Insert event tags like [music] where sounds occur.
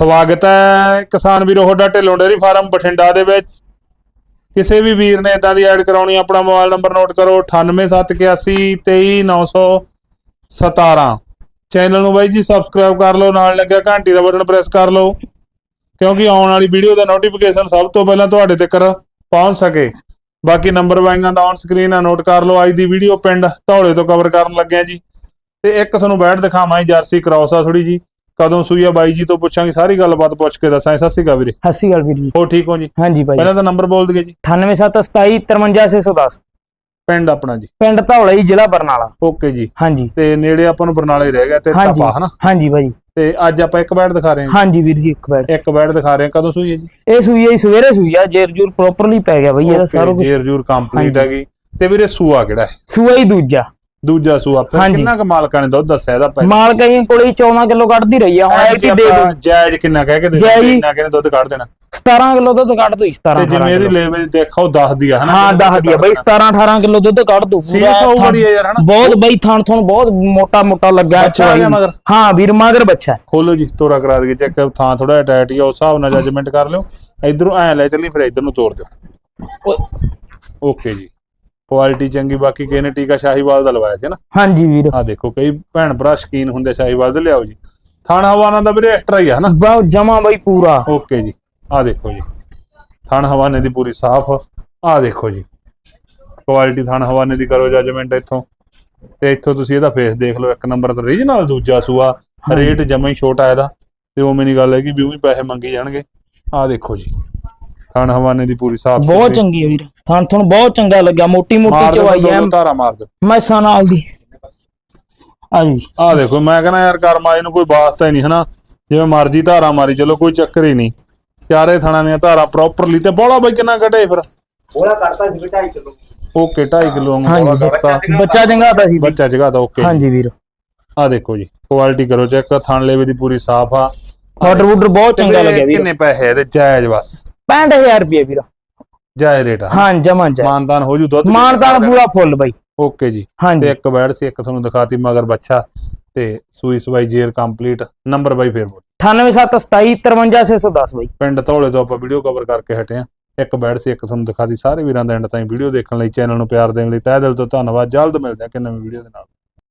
ਸਵਾਗਤ ਹੈ ਕਿਸਾਨ ਵੀਰੋ, ਤੁਹਾਡਾ ਢਿੱਲੋਂ ਡੇਅਰੀ ਫਾਰਮ ਬਠਿੰਡਾ ਦੇ ਵਿੱਚ। ਕਿਸੇ ਵੀ ਵੀਰ ਨੇ ਇਦਾਂ ਦੀ ਐਡ ਕਰਾਉਣੀ, ਆਪਣਾ ਮੋਬਾਈਲ ਨੰਬਰ ਨੋਟ ਕਰੋ 9871823917 ਚੈਨਲ ਨੂੰ ਬਾਈ ਜੀ ਸਬਸਕ੍ਰਾਈਬ ਕਰ ਲਓ, ਨਾਲ ਲੱਗਿਆ ਘੰਟੀ ਦਾ ਬਟਨ ਪ੍ਰੈਸ ਕਰ ਲਓ, ਕਿਉਂਕਿ ਆਉਣ ਵਾਲੀ ਵੀਡੀਓ ਦਾ ਨੋਟੀਫਿਕੇਸ਼ਨ ਸਭ ਤੋਂ ਪਹਿਲਾਂ ਤੁਹਾਡੇ ਤੱਕ ਪਹੁੰਚ ਸਕੇ। ਬਾਕੀ ਨੰਬਰ ਵਾਈਆਂ ਦਾ ਔਨ ਸਕਰੀਨ ਆ ਨੋਟ ਕਰ ਲਓ, ਅੱਜ ਦੀ ਵੀਡੀਓ ਪਿੰਡ ਧੌਲੇ ਤੋਂ ਕਵਰ ਕਰਨ ਲੱਗਿਆ ਜੀ। ਤੇ ਇੱਕ ਤੁਹਾਨੂੰ ਬੈਠ ਦਿਖਾਵਾਂ ਜਰਸੀ ਕ੍ਰਾਸ ਆ ਥੋੜੀ ਜੀ। ਕਦੋਂ ਸੂਈ ਆ ਬਾਈ ਜੀ ਤੋਂ ਪੁੱਛਾਂਗੇ ਸਾਰੀ ਗੱਲਬਾਤ ਪੁੱਛ ਕੇ ਦੱਸਾਂ ਸਤਿ ਸ਼੍ਰੀ ਅਕਾਲ ਵੀਰੇ। ਸਤਿ ਸ਼੍ਰੀ ਅਕਾਲ ਵੀਰ ਜੀ। ਹੋ ਠੀਕ ਹੋ ਜੀ? ਹਾਂਜੀ ਭਾਈ ਪਹਿਲਾਂ ਤਾਂ ਨੰਬਰ ਬੋਲ ਦਈਏ ਜੀ। 98727 ਪਿੰਡ ਆਪਣਾ ਜੀ। ਪਿੰਡ ਧੌਲਾ ਜੀ ਜ਼ਿਲ੍ਹਾ ਬਰਨਾਲਾ। ਓਕੇ ਜੀ। ਹਾਂਜੀ। ਤੇ ਨੇੜੇ ਆਪਾਂ ਨੂੰ ਬਰਨਾਲੇ ਰਹਿ ਗਿਆ ਤੇ ਤਪਾ ਹਨਾ? ਹਾਂਜੀ ਭਾਈ ਤੇ ਅੱਜ ਆਪਾਂ ਇੱਕ ਬੈਠ ਦਿਖਾ ਰਹੇ ਹਾਂ ਹਾਂਜੀ ਵੀਰ ਜੀ ਇੱਕ ਜੀ। ਇੱਕ ਬੈਠ ਦਿਖਾ ਰਹੇ ਹਾਂ। ਕਦੋਂ ਸੂਈ ਹੈ ਜੀ? ਇਹ ਸੂਈ ਹੈ ਸਵੇਰੇ ਸੂਈ ਆ ਜੇਰ ਜੂਰ ਪ੍ਰੋਪਰਲੀ ਪੈ ਗਿਆ ਭਾਈ ਇਹਦਾ ਸਾਰਾ ਕੁਝ ਜੇਰ ਜੂਰ ਕੰਪਲੀਟ। ਹੈਗੀ। ਤੇ ਵੀਰੇ ਸੂਆ ਕਿਹੜਾ ਹੈ? ਸੂਆ ਹੀ ਦੂਜਾ। ਦੂਜਾ ਸੂਆ ਫਿਰ ਹਾਂਜੀ। ਕਿੰਨਾ ਕੁ ਮਾਲਕਾਂ ਨੇ ਦੁੱਧ ਦੱਸਿਆ ਇਹਦਾ ਪਹਿਲਾਂ? ਮਾਲ ਕਈ ਕੋਲੇ ਹੀ 14 ਕਿਲੋ ਕੱਢਦੀ ਰਹੀ ਆ ਹੁਣ ਇਹ ਐਤਕੀ ਕੀ ਦੇ ਆਪਾਂ ਜਾਇਜ਼ ਕਿੰਨਾ ਕਹਿ ਕੇ ਦੇ ਜਾਇਜ਼ ਹੀ। ਇੰਨਾ ਕਿੰਨੇ ਦੁੱਧ ਕੱਢ ਦੇਣਾ? 17 ਕਿਲੋ ਦੁੱਧ ਕੱਢ ਦੋ 17 ਤੇ ਜਿਵੇਂ ਇਹਦੀ ਲੈਵਲ ਦੇਖੋ 10 ਦੀ ਆ ਹਨਾ? ਹਾਂ ਦੱਸ ਦਿਆ ਬਾਈ 17 18 ਕਿਲੋ ਦੁੱਧ ਕੱਢ ਦੋ ਸੀਰੀਅਸ ਹੋ ਬੜੀ ਹੈ ਯਾਰ ਹਨਾ? ਬਹੁਤ ਬਾਈ ਥਣ ਥਣ ਬਹੁਤ ਮੋਟਾ ਮੋਟਾ ਲੱਗਾ ਬੱਚਾ ਆ ਗਿਆ ਚਵਾਈ। ਮਗਰ? ਹਾਂ ਵੀਰ ਮਗਰ ਬੱਚਾ ਹੈ। ਖੋਲੋ ਜੀ ਤੋਰਾ ਕਰਾ ਦਈਏ ਚੈੱਕ ਥਾਂ ਥੋੜਾ ਟਾਈਟ ਹੀ ਆ ਉਸ ਹਿਸਾਬ ਨਾਲ [coughs] ਜੱਜਮੈਂਟ ਕਰ ਲਿਓ। ਇਧਰੋਂ ਐ ਲੈ ਚੱਲੀ ਫਿਰ ਇਧਰ ਨੂੰ ਤੋੜ ਦਿਓ। ਓਕੇ ਜੀ। ਕੁਆਲਿਟੀ ਚੰਗੀ ਬਾਕੀ ਕਿਸੇ ਨੇ ਟੀਕਾ ਸ਼ਾਹੀਵਾਲ ਦਾ ਲਵਾਇਆ ਸੀ ਨਾ। ਹਾਂਜੀ ਵੀਰ। ਆ ਦੇਖੋ ਕਈ ਭੈਣ ਭਰਾ ਸ਼ਕੀਨ ਹੁੰਦੇ ਸ਼ਾਹੀਵਾਲ ਦੇ ਲਿਆਓ ਜੀ। ਥਾਣਾ ਹਵਾਨਾ ਦਾ ਵੀਰੇ ਐਕਸਟਰਾ ਹੀ ਆ ਹਨਾ ਬਹੁਤ ਜਮਾ ਬਾਈ ਪੂਰਾ। ਓਕੇ ਜੀ। ਆ ਦੇਖੋ ਜੀ। ਥਣ ਹਵਾਨੇ ਦੀ ਪੂਰੀ ਸਾਫ਼। ਆ ਦੇਖੋ ਜੀ। ਕੁਆਲਿਟੀ ਥਣ ਹਵਾਨੇ ਦੀ ਕਰੋ ਜੱਜਮੈਂਟ ਇੱਥੋਂ। ਤੇ ਇੱਥੋਂ ਤੁਸੀਂ ਇਹਦਾ ਫੇਸ ਦੇਖ ਲਓ ਇੱਕ ਨੰਬਰ ਤੇ ਰੀਜਨਲ ਦੂਜਾ ਸੂਆ। ਰੇਟ ਜਮਾ ਹੀ ਛੋਟਾ ਇਹਦਾ। ਤੇ ਉਹ ਮੇਰੀ ਗੱਲ ਹੈ ਕਿ ਵੀ ਉਹੀ ਪੈਸੇ ਮੰਗੇ ਜਾਣਗੇ। ਆ ਦੇਖੋ ਜੀ। ਥਣ ਹਵਾਨੇ ਦੀ ਪੂਰੀ ਸਾਫ਼ ਬਹੁਤ। ਚੰਗੀ ਹੈ ਵੀਰ। ਥਣ ਥਣ ਬਹੁਤ ਚੰਗਾ ਲੱਗਿਆ। ਮੋਟੀ ਮੋਟੀ ਚਵਾਈ ਐ ਧਾਰਾ ਮਾਰ ਮੈਸਾਂ ਨਾਲ ਦੀ। ਆ ਜੀ। ਆ ਦੇਖੋ ਮੈਂ ਕਹਿੰਦਾ ਯਾਰ ਕਰਮਾ ਇਹਨੂੰ ਕੋਈ ਵਾਸਤਾ ਹੀ ਨਹੀਂ ਹਨਾ? ਜਿਵੇਂ ਮਰਜ਼ੀ ਧਾਰਾ ਮਾਰੀ ਚਲੋ ਕੋਈ ਚੱਕਰ ਹੀ ਨਹੀਂ। ਚਾਰੇ ਥਣਾਂ ਦੀਆਂ ਧਾਰਾ ਪ੍ਰੋਪਰਲੀ ਤੇ ਬੋਲਾ ਬਈ ਕਿੰਨਾ ਘਟੇ ਫਿਰ? ਉਹਦਾ ਕਰਤਾ ਸੀ 2.5 ਕਿਲੋ। Okay 2.5 kilo. ਬੋਲਾ ਕਰਤਾ। ਬੱਚਾ ਚੰਗਾ ਪਿਆ ਸੀ। ਬੱਚਾ ਜਗਾ ਤਾਂ ਓਕੇ। ਹਾਂਜੀ ਵੀਰ। ਆ ਦੇਖੋ ਜੀ ਕੁਆਲਿਟੀ ਕਰੋ ਚੈੱਕ। ਥਣ ਲੇਵੇ ਦੀ ਪੂਰੀ ਸਾਫ਼ ਆ। ਆਰਡਰ ਵੂਡਰ ਬਹੁਤ ਤੇ ਚੰਗਾ ਲੱਗਿਆ ਵੀਰ। ਕਿੰਨੇ ਪੈਸੇ ਇਹਦੇ? ਜਾਇਜ਼ ਬਸ। 65000 ਰੁਪਏ ਵੀਰ। ਜਾਇਜ਼ ਰੇਟ ਆ। ਹਾਂ ਜਮਾ ਜਾ ਮਾਨਦਾਨ ਹੋ ਜੂ ਦੁੱਧ ਮਾਨਦਾਨ ਪੂਰਾ ਫੁੱਲ ਬਾਈ। ਓਕੇ ਜੀ। ਤੇ ਇੱਕ ਬੈੜ ਸੀ ਇੱਕ ਤੁਹਾਨੂੰ ਦਿਖਾਤੀ ਮਗਰ ਬੱਚਾ। ਤੇ ਸੂਈ ਸਵਾਈ ਜੇਰ ਕੰਪਲੀਟ ਨੰਬਰ ਬਾਈ ਫੇਰ ਬੋਲ। 98727 ਬਾਈ। ਪਿੰਡ ਧੌਲੇ ਤੋਂ ਆਪਾਂ ਵੀਡੀਓ ਕਵਰ ਕਰਕੇ ਹਟੇ ਆ। ਇੱਕ ਬੈਡ ਸੀ ਇੱਕ ਤੁਹਾਨੂੰ ਦਿਖਾਤੀ ਸਾਰੇ ਵੀਰਾਂ ਦਾ ਐਂਡ ਤਾਈਂ ਵੀਡੀਓ ਦੇਖਣ ਲਈ ਚੈਨਲ ਨੂੰ ਪਿਆਰ ਦੇਣ ਲਈ ਤਹਿ ਦਿਲ ਤੋਂ ਧੰਨਵਾਦ। ਜਲਦ ਮਿਲਦੇ ਆ ਕਿ ਨਵੀਂ ਵੀਡੀਓ ਦੇ ਨਾਲ।